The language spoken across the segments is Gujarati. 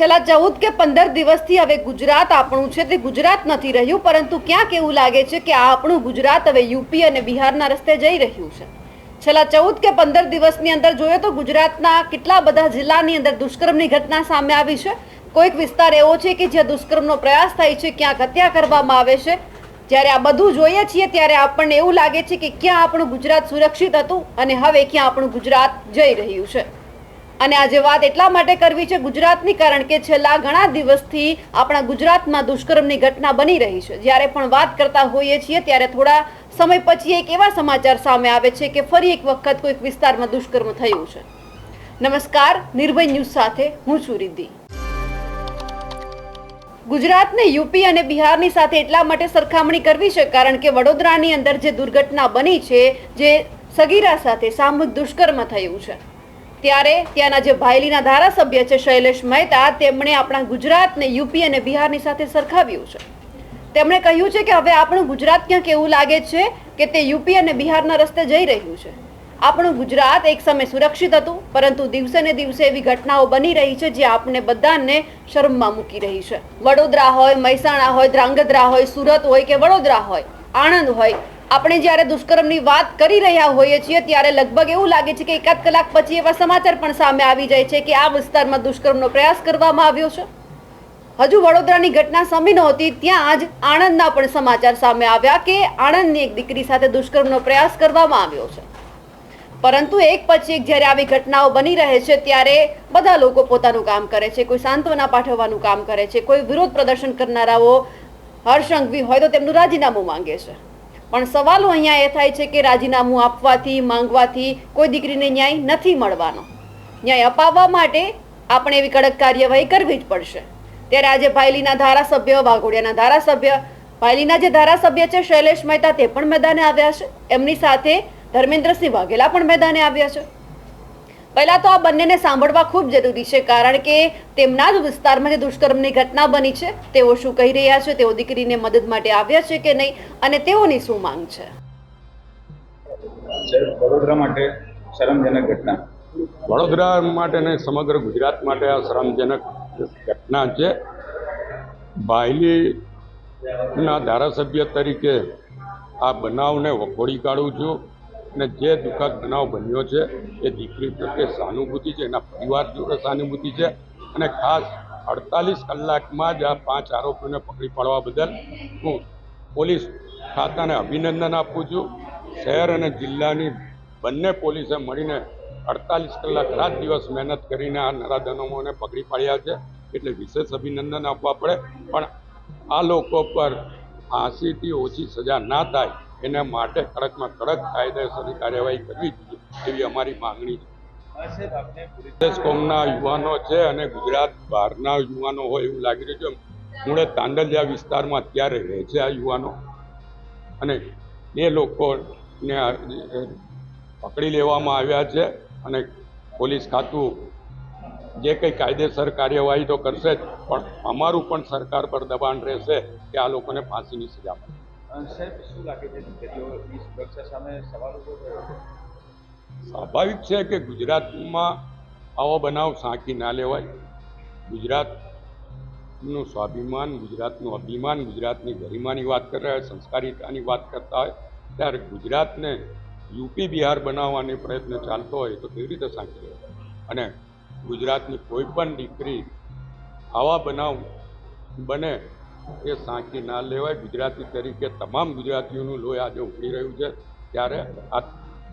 છેલ્લા ચૌદ કે પંદર દિવસથી હવે ગુજરાત આપણું છે. તે ગુજરાત નથી રહ્યું, પરંતુ ક્યાંક એવું લાગે છે કે આ આપણું ગુજરાત હવે યુપી અને બિહારના રસ્તે જઈ રહ્યું છે. છેલ્લા ચૌદ કે પંદર દિવસની અંદર જોઈએ તો ગુજરાતના કેટલા બધા જિલ્લાની અંદર દુષ્કર્મની ઘટના સામે આવી છે. કોઈક વિસ્તાર એવો છે કે જ્યાં દુષ્કર્મનો પ્રયાસ થાય છે, ક્યાંક હત્યા કરવામાં આવે છે. જ્યારે આ બધું જોઈએ છીએ ત્યારે આપણને એવું લાગે છે કે ક્યાં આપણું ગુજરાત સુરક્ષિત હતું અને હવે ક્યાં આપણું ગુજરાત જઈ રહ્યું છે. અને આજે વાત એટલા માટે કરવી છે ગુજરાતની, કારણ કે છેલ્લા ઘણા દિવસથી આપણા ગુજરાતમાં દુષ્કર્મની ઘટના બની રહી છે. જ્યારે પણ વાત કરતા હોઈએ છીએ, ત્યારે થોડા સમય પછી એક એવા સમાચાર સામે આવે છે કે ફરી એક વખત કોઈક વિસ્તારમાં દુષ્કર્મ થયું છે. નમસ્કાર, નિર્ભય ન્યૂઝ સાથે હું છું રિદ્ધિ. ગુજરાતને યુપી અને બિહારની સાથે એટલા માટે સરખામણી કરવી છે, કારણ કે વડોદરાની અંદર જે દુર્ઘટના બની છે, જે સગીરા સાથે સામૂહિક દુષ્કર્મ થયું છે. ત્યારે ત્યાંના જે ભાયલીના ધારાસભ્ય છે શૈલેષ મહેતા, તેમણે આપણા ગુજરાતને યુપી અને બિહારની સાથે સરખાવ્યું છે. તેમણે કહ્યું છે કે હવે આપણું ગુજરાત ક્યાંક એવું લાગે છે કે તે યુપી અને બિહારના રસ્તે જઈ રહ્યું છે. આપણું ગુજરાત એક સમય સુરક્ષિત હતું, પરંતુ દિવસે ને દિવસે એવી ઘટનાઓ બની રહી છે જે આપણે બધાને શરમમાં મૂકી રહી છે. વડોદરા હોય, મહેસાણા હોય, ધ્રાંગધ્રા હોય, સુરત હોય કે વડોદરા હોય, આણંદ હોય આપણે જ્યારે દુષ્કર્મની વાત કરી રહ્યા હોઈએ છીએ, ત્યારે લગભગ એવું લાગે છે કે એકાદ કલાક પછી એવા સમાચાર પણ સામે આવી જાય છે કે આ વિસ્તારમાં દુષ્કર્મનો પ્રયાસ કરવામાં આવ્યો છે. હજુ વડોદરાની ઘટના સમી નહોતી, ત્યાં જ આણંદના પણ સમાચાર સામે આવ્યા કે આણંદની એક દીકરી સાથે દુષ્કર્મનો પ્રયાસ કરવામાં આવ્યો છે. પરંતુ એક પછી એક જ્યારે આવી ઘટનાઓ બની રહે છે, ત્યારે બધા લોકો પોતાનું કામ કરે છે, કોઈ સાંત્વના પાઠવવાનું કામ કરે છે, કોઈ વિરોધ પ્રદર્શન કરનારાઓ હર્ષંઘવી હોય તો તેમનું રાજીનામું માંગે છે. પણ સવાલો અહીંયા એ થાય છે કે રાજીનામું આપવાથી, માંગવાથી કોઈ દીકરીને ન્યાય નથી મળવાનો. ન્યાય અપાવવા માટે આપણે એવી કડક કાર્યવાહી કરવી જ પડશે. ત્યારે આજે ભાયલીના ધારાસભ્ય, વાઘોડિયાના ધારાસભ્ય, ભાયલીના જે ધારાસભ્ય છે, શૈલેષ મહેતા, તે પણ મેદાને આવ્યા છે. એમની સાથે ધર્મેન્દ્રસિંહ વાઘેલા પણ મેદાને આવ્યા છે. પહેલા તો આ બંનેને સાંભળવા ખૂબ જરૂરી છે કારણ કે તેમના જ વિસ્તારમાં જે દુષ્કર્મની ઘટના બની છે તેઓ શું કહી રહ્યા છે તેઓ દીકરીને મદદ માટે આવ્યા છે કે નહીં અને તેઓની શું માંગ છે? વડોદરા માટે શરમજનક ઘટના. વડોદરા માટે ને સમગ્ર ગુજરાત માટે આ શરમજનક ઘટના છે. બાયલીના ધારાસભ્ય તરીકે આ બનાવને વખોડી કાઢું છું. અને જે દુઃખદ બનાવ બન્યો છે, એ દીકરી પ્રત્યે સહાનુભૂતિ છે, એના પરિવાર જોડે સહાનુભૂતિ છે અને ખાસ અડતાલીસ કલાકમાં જ આ પાંચ આરોપીઓને પકડી પાડવા બદલ હું પોલીસ ખાતાને અભિનંદન આપું છું. શહેર અને જિલ્લાની બંને પોલીસે મળીને અડતાલીસ કલાક રાત દિવસ મહેનત કરીને આ નરાધનોને પકડી પાડ્યા છે, એટલે વિશેષ અભિનંદન આપવા પડે. પણ આ લોકો પર ફાંસીથી ઓછી સજા ના થાય એના માટે કડકમાં કડક કાયદેસરની કાર્યવાહી કરવી જોઈએ એવી અમારી માંગણી છે. પ્રદેશ કોમના યુવાનો છે અને ગુજરાત બહારના યુવાનો હોય એવું લાગી રહ્યું છે. મૂળે તાંડલિયા વિસ્તારમાં અત્યારે રહે છે આ યુવાનો. અને એ લોકોને પકડી લેવામાં આવ્યા છે અને પોલીસ ખાતું જે કંઈ કાયદેસર કાર્યવાહી તો કરશે જ, પણ અમારું પણ સરકાર પર દબાણ રહેશે કે આ લોકોને ફાંસીની સજા મળે. સાહેબ, શું લાગે છે સ્વાભાવિક છે કે ગુજરાતમાં આવો બનાવ સાંકી ના લેવાય. ગુજરાતનું સ્વાભિમાન, ગુજરાતનું અભિમાન, ગુજરાતની ગરિમાની વાત કરતા હોય સંસ્કારિતાની વાત કરતા હોય, ત્યારે ગુજરાતને યુપી, બિહાર બનાવવાની પ્રયત્ન ચાલતો હોય તો કેવી રીતે સાંકી લેવાય? અને ગુજરાતની કોઈ પણ દીકરી આવા બનાવ બને એ સાંકી ના લેવાય. ગુજરાતી તરીકે તમામ ગુજરાતીઓનું લોહી આજે ઉકળી રહ્યું છે. ત્યારે આ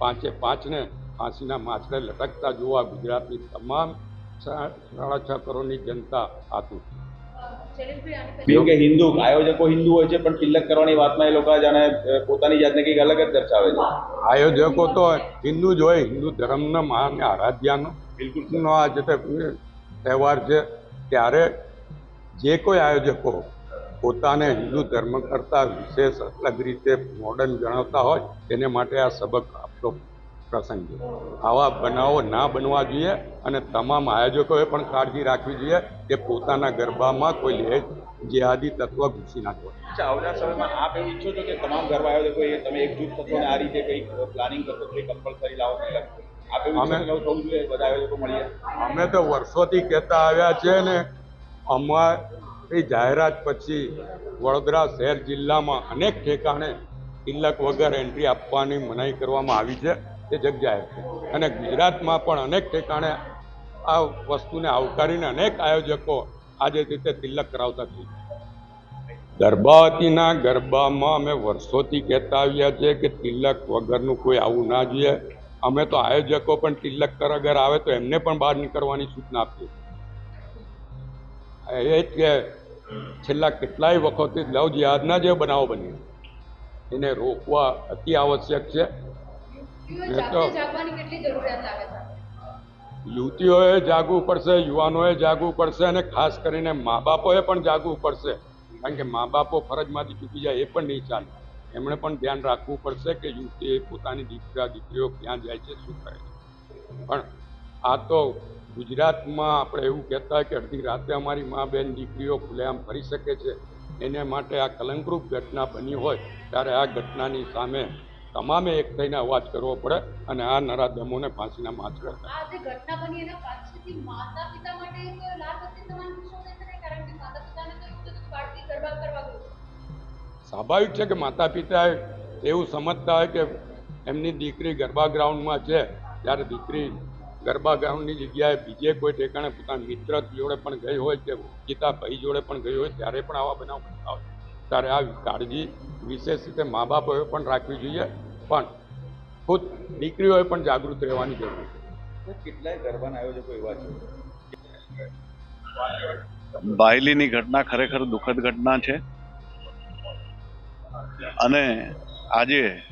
પાંચે પાંચને ફાંસીના માછડે લટકતા જોવા ગુજરાતની તમામ સાડા છ કરોડની જનતા આતુર. કે હિન્દુ આયોજકો હિન્દુ હોય છે પણ તિલક કરવાની વાતમાં એ લોકો જાણે પોતાની જાતને કંઈક અલગ જ દર્શાવે છે. આયોજકો તો હિન્દુ જ હોય. હિન્દુ ધર્મના મહાન આરાધ્યાનો. બિલકુલ આ જે તહેવાર છે ત્યારે જે કોઈ આયોજકો પોતાને હિન્દુ ધર્મ કરતાં વિશેષ અલગ રીતે મોડર્ન ગણાવતા હોય તેને માટે આ સબક આપતો પ્રસંગ છે. આવા બનાવો ના બનવા જોઈએ અને તમામ આયોજકોએ પણ કાળજી રાખવી જોઈએ કે પોતાના ગરબામાં કોઈ લેજ જેહાદી તત્વ ઘૂસી નાખો. અચ્છા આવનાર સમયમાં આપ એવું ઈચ્છો છો કે તમામ ગરબા આયોજકો એ તમે એકજૂથ થશો અને આ રીતે કંઈક પ્લાનિંગ કરશો કંઈક કમ્પલસરી લાવો મળીએ? અમે તો વર્ષોથી કહેતા આવ્યા છે ને અમારી જાહેરાત પછી વડોદરા શહેર જિલ્લામાં અનેક ઠેકાણે તિલક વગર એન્ટ્રી આપવાની મનાઈ કરવામાં આવી છે તે જગ્યાએ અને ગુજરાતમાં પણ અનેક ઠેકાણે આ વસ્તુને આવકારીને અનેક આયોજકો આજે રીતે તિલક કરાવતા છે. ગર્ભાવતીના ગરબામાં અમે વર્ષોથી કહેતા આવ્યા છે કે તિલક વગરનું કોઈ આવું ના જોઈએ. અમે તો આયોજકો પણ તિલક વગર આવે તો એમને પણ બહાર નીકળવાની સૂચના આપીએ. એ જ કે છેલ્લા કેટલાય વખતથી લવ જિહાદના જે બનાવો બન્યો. એને રોકવા અતિ આવશ્યક છે. યુવતીઓએ જાગવું પડશે યુવાનોએ જાગવું પડશે અને ખાસ કરીને મા બાપોએ પણ જાગવું પડશે. કારણ કે મા બાપો ફરજમાંથી ચૂકી જાય એ પણ નહીં ચાલે. એમણે પણ ધ્યાન રાખવું પડશે કે યુવતી પોતાની દીકરા દીકરીઓ ક્યાં જાય છે શું કરે છે. પણ આ તો ગુજરાતમાં આપણે એવું કહેતા હોય કે અડધી રાતે અમારી મા બેન દીકરીઓ ખુલ્લેઆમ ફરી શકે છે એને માટે આ કલંકરૂપ ઘટના બની હોય ત્યારે આ ઘટનાની સામે તમામે એક થઈને અવાજ કરવો પડે અને આ નરાધમોને ફાંસીના માછ. સ્વાભાવિક છે કે માતા પિતા એવું સમજતા હોય કે એમની દીકરી ગરબા ગ્રાઉન્ડમાં છે ત્યારે દીકરી ગરબા ગ્રાઉન્ડની જગ્યાએ બીજે કોઈ ઠેકાણે પોતાના મિત્ર જોડે પણ ગઈ હોય કે ગીતા ભાઈ જોડે પણ ગઈ હોય ત્યારે પણ આવા બનાવ બનતા હોય ત્યારે આ કાળજી વિશેષ રીતે મા બાપોએ પણ રાખવી જોઈએ. પણ ખુદ દીકરીઓએ પણ જાગૃત રહેવાની જરૂર છે. કેટલાય ગરબાના આયોજકો એવા છે? બાયલીની ઘટના ખરેખર દુઃખદ ઘટના છે. અને આજે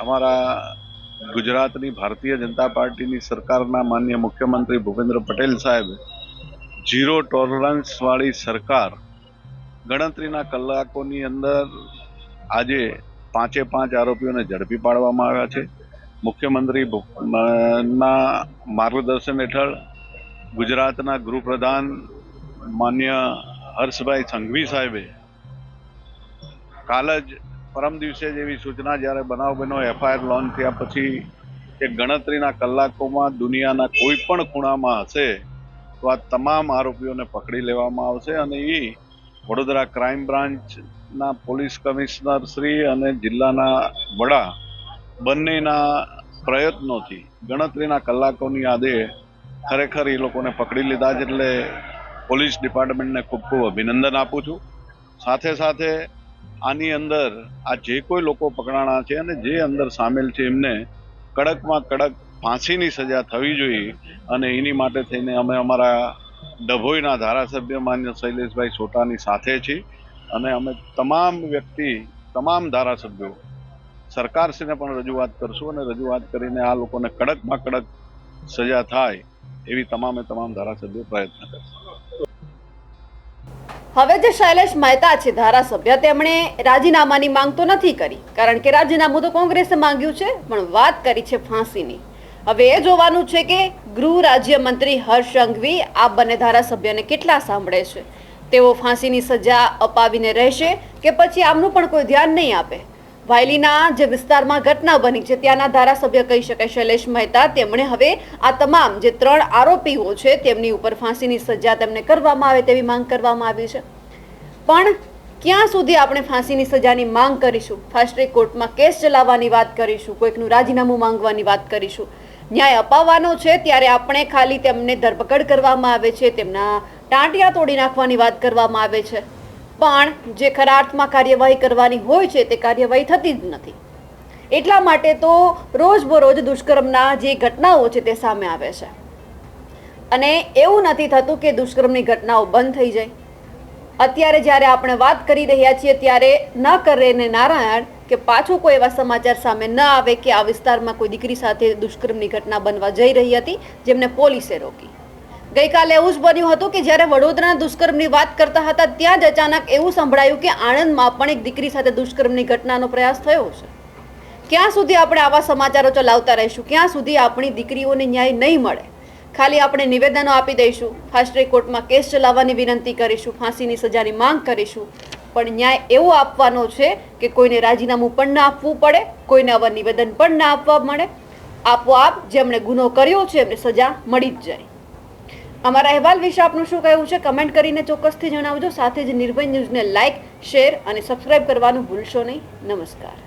અમારા ગુજરાતની ભારતીય જનતા પાર્ટીની સરકારના માન્ય મુખ્યમંત્રી ભૂપેન્દ્ર પટેલ સાહેબ ઝીરો ટોલરન્સવાળી સરકાર ગણતરીના કલાકોની અંદર આજે પાંચે પાંચ આરોપીઓને ઝડપી પાડવામાં આવ્યા છે. મુખ્યમંત્રી ના માર્ગદર્શન હેઠળ ગુજરાતના ગૃહપ્રધાન માન્ય હર્ષભાઈ સંઘવી સાહેબે કાલ જ પરમ દિવસે જેવી સૂચના જ્યારે બનાવ બન્યો, એફઆઈઆર લોન્ચ થયા પછી કે ગણતરીના કલાકોમાં દુનિયાના કોઈ પણ ખૂણામાં હશે, તો આ તમામ આરોપીઓને પકડી લેવામાં આવશે અને એ વડોદરા ક્રાઇમ બ્રાન્ચના પોલીસ કમિશનર શ્રી અને જિલ્લાના વડા બંનેના પ્રયત્નોથી ગણતરીના કલાકોની આદે ખરેખર એ લોકોને પકડી લીધા છે એટલે પોલીસ ડિપાર્ટમેન્ટને ખૂબ ખૂબ અભિનંદન આપું છું. સાથે સાથે આની અંદર આ જે કોઈ લોકો પકડાણા છે અને જે અંદર સામેલ છે એમને કડકમાં કડક ફાંસીની સજા થવી જોઈએ અને એની માટે થઈને અમે અમારા ડભોઈના ધારાસભ્ય માન્ય શૈલેષભાઈ સોટાની સાથે છીએ અને અમે તમામ વ્યક્તિ, તમામ ધારાસભ્યો, સરકારશ્રીને પણ રજૂઆત કરશું અને રજૂઆત કરીને આ લોકોને કડકમાં કડક સજા થાય એવી તમામે તમામ ધારાસભ્યો પ્રયત્ન કરશે. હવે જે શૈલેષ મહેતા છે ધારાસભ્ય, તેમણે રાજીનામાની માંગ તો નથી કરી, કારણ કે રાજીનામું તો કોંગ્રેસે માંગ્યું છે, પણ વાત કરી છે ફાંસીની. હવે એ જોવાનું છે કે ગૃહ રાજ્યમંત્રી હર્ષ સંઘવી આ બંને ધારાસભ્યને કેટલા સાંભળે છે? તેઓ ફાંસીની સજા અપાવીને રહેશે કે પછી આમનું પણ કોઈ ધ્યાન નહીં આપે? વાયલીના જે વિસ્તારમાં ઘટના બની છે, ત્યાંના ધારાસભ્ય કહી શકાય શૈલેષ મહેતા, તેમણે હવે આ તમામ જે ત્રણ આરોપીઓ છે, તેમની ઉપર ફાંસીની સજા તેમને કરવામાં આવે તેવી માંગ કરવામાં આવી છે. પણ ક્યાં સુધી આપણે ફાંસીની સજાની માંગ કરીશું? ફાસ્ટ કોર્ટમાં કેસ ચલાવવાની વાત કરીશું, કોઈકનું રાજીનામું માંગવાની વાત કરીશું. ન્યાય અપાવવાનો છે, ત્યારે આપણે ખાલી તેમને ધરપકડ કરવામાં આવે છે, તેમના ટાંટિયા તોડી નાખવાની વાત કરવામાં આવે છે. પણ જે ખરા અર્થમાં કાર્યવાહી કરવાની હોય છે, તે કાર્યવાહી થતી જ નથી. એટલા માટે તો રોજબરોજ દુષ્કર્મના જે ઘટનાઓ છે, તે સામે આવે છે. અને એવું નથી થતું કે દુષ્કર્મની ઘટનાઓ બંધ થઈ જાય. અત્યારે જ્યારે આપણે વાત કરી રહ્યા છીએ ત્યારે ન કરે ને નારાયણ કે પાછું કોઈ એવા સમાચાર સામે ન આવે કે આ વિસ્તારમાં કોઈ દીકરી સાથે દુષ્કર્મની ઘટના બનવા જઈ રહી હતી, જેમને પોલીસે રોકી. ગઈકાલે એવું જ બન્યું હતું કે જ્યારે વડોદરાના દુષ્કર્મની વાત કરતા હતા, ત્યાં જ અચાનક એવું સંભળાયું કે આણંદમાં પણ એક દીકરી સાથે દુષ્કર્મની ઘટનાનો પ્રયાસ થયો છે. ક્યાં સુધી આપણે આવા સમાચારો ચલાવતા રહીશું? ક્યાં સુધી આપણી દીકરીઓને ન્યાય નહીં મળે? ખાલી આપણે નિવેદનો આપી દઈશું. ફાસ્ટ કોર્ટમાં કેસ ચલાવવાની વિનંતી કરીશું. ફાંસીની સજાની માંગ કરીશું. પણ ન્યાય એવો આપવાનો છે કે કોઈને રાજીનામું પણ ના આપવું પડે, કોઈને આવા નિવેદન પણ ના આપવા મળે. આપોઆપ જેમણે ગુનો કર્યો છે, એમને સજા મળી જ જાય. અમારા અહેવાલ વિશે આપનું શું કહેવું છે? કમેન્ટ કરીને ચોક્કસથી જણાવજો. સાથે જ નિર્ભય ન્યૂઝને લાઇક શેર અને સબસ્ક્રાઇબ કરવાનું ભૂલશો નહીં. નમસ્કાર.